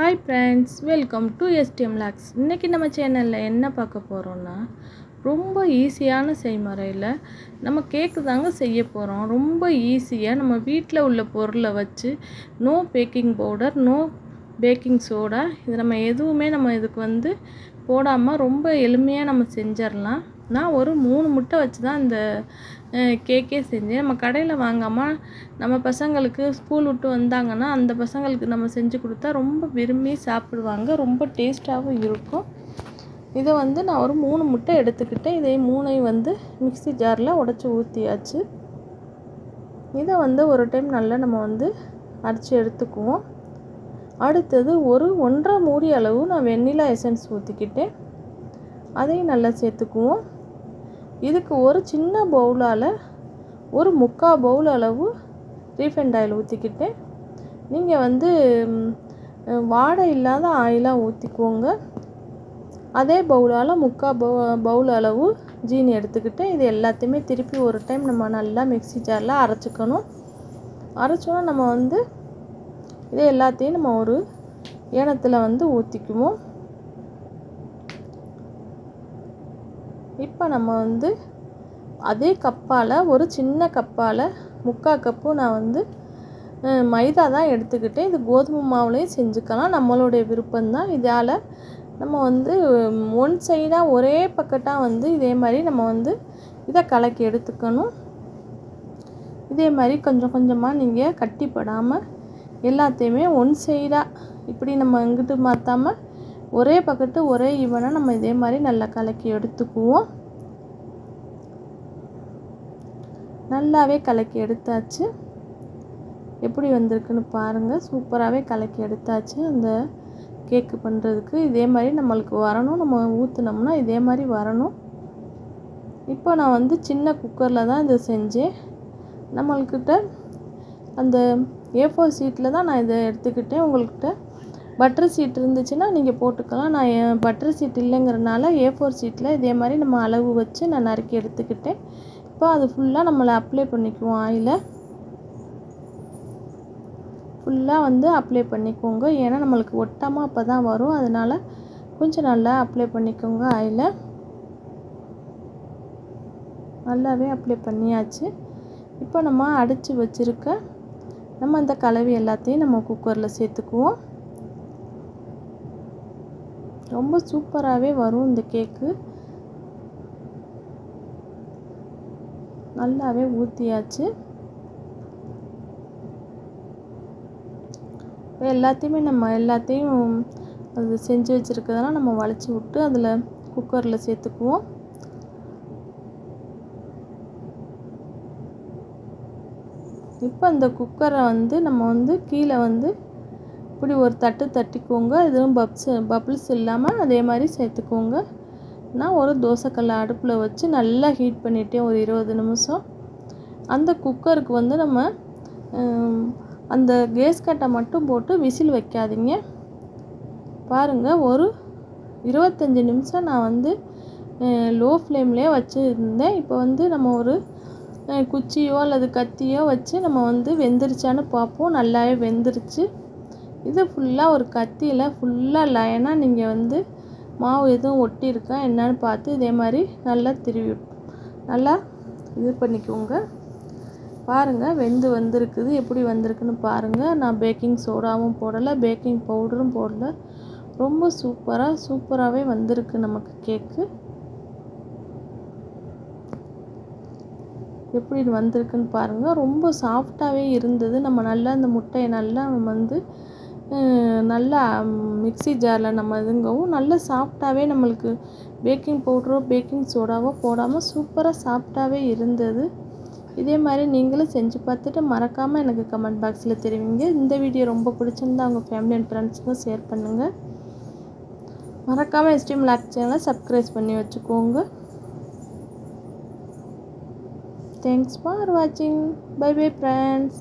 Hi friends welcome to STM logs இன்றைக்கி நம்ம சேனலில் என்ன பார்க்க போகிறோன்னா ரொம்ப ஈஸியான செய்முறையில் நம்ம கேக்கு தாங்க செய்ய போகிறோம் ரொம்ப ஈஸியாக நம்ம வீட்டில் உள்ள பொருளை வச்சு no baking powder no baking soda இது நம்ம எதுவுமே நம்ம இதுக்கு வந்து போடாமல் ரொம்ப எளிமையாக நம்ம செஞ்சிடலாம் நான் ஒரு மூணு முட்டை வச்சு தான் இந்த கேக்கே செஞ்சேன். நம்ம கடையில் வாங்காமல் நம்ம பசங்களுக்கு ஸ்கூல் விட்டு வந்தாங்கன்னா அந்த பசங்களுக்கு நம்ம செஞ்சு கொடுத்தா ரொம்ப விரும்பி சாப்பிடுவாங்க. ரொம்ப டேஸ்ட்டாகவும் இருக்கும். இதை வந்து நான் ஒரு மூணு முட்டை எடுத்துக்கிட்டேன். இதை மூணையும் வந்து மிக்சி ஜாரில் உடச்சி ஊற்றியாச்சு இதை வந்து ஒரு டைம் நல்லா நம்ம வந்து அரைச்சி எடுத்துக்குவோம். அடுத்தது ஒரு ஒன்றரை மூடி அளவு நான் வெண்ணிலா எசன்ஸ் ஊற்றிக்கிட்டேன் அதையும் நல்லா சேர்த்துக்குவோம். இதுக்கு ஒரு சின்ன பவுலால் ஒரு முக்கால் பவுல் அளவு ரீஃபைண்ட் ஆயில் ஊற்றிக்கிட்டேன் நீங்கள் வந்து வாடை இல்லாத ஆயிலாக ஊற்றிக்கோங்க அதே பவுலால் முக்கால் பவு பவுல் அளவு ஜீனி எடுத்துக்கிட்டு இது எல்லாத்தையுமே திருப்பி ஒரு டைம் நம்ம நல்லா மிக்சி ஜாரில் அரைச்சிக்கணும். அரைச்சோன்னா நம்ம வந்து இது எல்லாத்தையும் நம்ம ஒரு ஏனத்தில் வந்து ஊற்றிக்குவோம் இப்போ நம்ம வந்து அதே கப்பால் ஒரு சின்ன கப்பால் முக்கால் கப்பு நான் வந்து மைதா தான் எடுத்துக்கிட்டேன். இது கோதுமை மாவுலேயும் செஞ்சுக்கலாம். நம்மளுடைய விருப்பம்தான். இதால் நம்ம வந்து ஒன் சைடாக ஒரே பக்கட்டாக வந்து இதே மாதிரி நம்ம வந்து இதை கலக்கி எடுத்துக்கணும். இதே மாதிரி கொஞ்சம் கொஞ்சமாக நீங்கள் கட்டிப்படாமல் எல்லாத்தையுமே ஒன் சைடாக இப்படி நம்ம இங்கிட்டு மாற்றாமல் ஒரே பக்கத்து ஒரே ஈவனாக நம்ம இதே மாதிரி நல்லா கலக்கி எடுத்துக்குவோம். நல்லாவே கலக்கி எடுத்தாச்சு. எப்படி வந்திருக்குன்னு பாருங்கள் சூப்பராகவே கலக்கி எடுத்தாச்சு. அந்த கேக்கு பண்ணுறதுக்கு இதே மாதிரி நம்மளுக்கு வரணும். நம்ம ஊற்றுனோம்னா இதே மாதிரி வரணும். இப்போ நான் வந்து சின்ன குக்கரில் தான் இதை செஞ்சேன். நம்மள்கிட்ட அந்த ஏ ஃபோர் சீட்டில் தான் நான் இதை எடுத்துக்கிட்டேன். உங்கள்கிட்ட பட்டர் சீட் இருந்துச்சுன்னா நீங்கள் போட்டுக்கலாம். நான் பட்டர் சீட் இல்லைங்கிறனால ஏ ஃபோர் சீட்டில் இதே மாதிரி நம்ம அளவு வச்சு நான் நறுக்கி எடுத்துக்கிட்டேன். இப்போ அது ஃபுல்லாக நம்மளை அப்ளை பண்ணிக்குவோம் ஆயிலை ஃபுல்லாக வந்து அப்ளை பண்ணிக்கோங்க. ஏன்னா நம்மளுக்கு ஒட்டாமல் அப்போ தான் வரும். அதனால் கொஞ்சம் நல்லா அப்ளை பண்ணிக்கோங்க ஆயிலை நல்லாவே அப்ளை பண்ணியாச்சு. இப்போ நம்ம அடித்து வச்சுருக்க நம்ம அந்த கலவை எல்லாத்தையும் நம்ம குக்கரில் சேர்த்துக்குவோம். ரொம்ப சூப்பராகவே வரும் இந்த கேக்கு. நல்லாவே ஊற்றியாச்சு இப்போ எல்லாத்தையுமே நம்ம எல்லாத்தையும் அது செஞ்சு வச்சுருக்கிறதெல்லாம் நம்ம வளைச்சி விட்டு அதில் குக்கரில் சேர்த்துக்குவோம். இப்போ அந்த குக்கரை வந்து நம்ம வந்து கீழே வந்து இப்படி ஒரு தட்டு தட்டிக்கோங்க. எதுவும் பப்ஸ் பபிள்ஸ் இல்லாமல் அதே மாதிரி சேர்த்துக்கோங்க. நான் ஒரு தோசைக்கல்லை அடுப்பில் வச்சு நல்லா ஹீட் பண்ணிட்டேன் ஒரு இருபது நிமிஷம். அந்த குக்கருக்கு வந்து நம்ம அந்த கேஸ் கட்டை மட்டும் போட்டு விசில் வைக்காதீங்க. பாருங்கள் ஒரு இருபத்தஞ்சி நிமிஷம் நான் வந்து லோ ஃப்ளேம்லேயே வச்சுருந்தேன். இப்போ வந்து நம்ம ஒரு குச்சியோ அல்லது கத்தியோ வச்சு நம்ம வந்து வெந்துருச்சான்னு பார்ப்போம். நல்லாவே வெந்துருச்சு. இது ஃபுல்லாக ஒரு கத்தியில் ஃபுல்லாக லைனாக நீங்கள் வந்து மாவு எதுவும் ஒட்டியிருக்கா என்னன்னு பார்த்து இதே மாதிரி நல்லா திருவி நல்லா இது பண்ணிக்கோங்க. பாருங்கள் வெந்து வந்திருக்குது. எப்படி வந்திருக்குன்னு பாருங்கள் நான் பேக்கிங் சோடாவும் போடலை பேக்கிங் பவுடரும் போடலை. ரொம்ப சூப்பராக சூப்பராகவே வந்திருக்கு நமக்கு கேக்கு எப்படி வந்திருக்குன்னு பாருங்கள் ரொம்ப சாஃப்டாகவே இருந்தது. நம்ம நல்லா அந்த முட்டையை நல்லா வந்து நல்லா மிக்சி ஜாரில் நம்ம இதுங்கவும் நல்லா சாஃப்டாகவே நம்மளுக்கு பேக்கிங் பவுடரோ பேக்கிங் சோடாவோ போடாமல் சூப்பராக சாஃப்டாகவே இருந்தது. இதே மாதிரி நீங்களும் செஞ்சு பார்த்துட்டு மறக்காமல் எனக்கு கமெண்ட் பாக்ஸில் தெரிவிங்க. இந்த வீடியோ ரொம்ப பிடிச்சிருந்தா அவங்க ஃபேமிலி அண்ட் ஃப்ரெண்ட்ஸுக்கும் ஷேர் பண்ணுங்கள் மறக்காமல் எஸ்டிஎம் லாக் சேனலை சப்ஸ்கிரைப் பண்ணி வச்சுக்கோங்க. தேங்க்ஸ் ஃபார் வாட்சிங் பை பை ஃப்ரெண்ட்ஸ்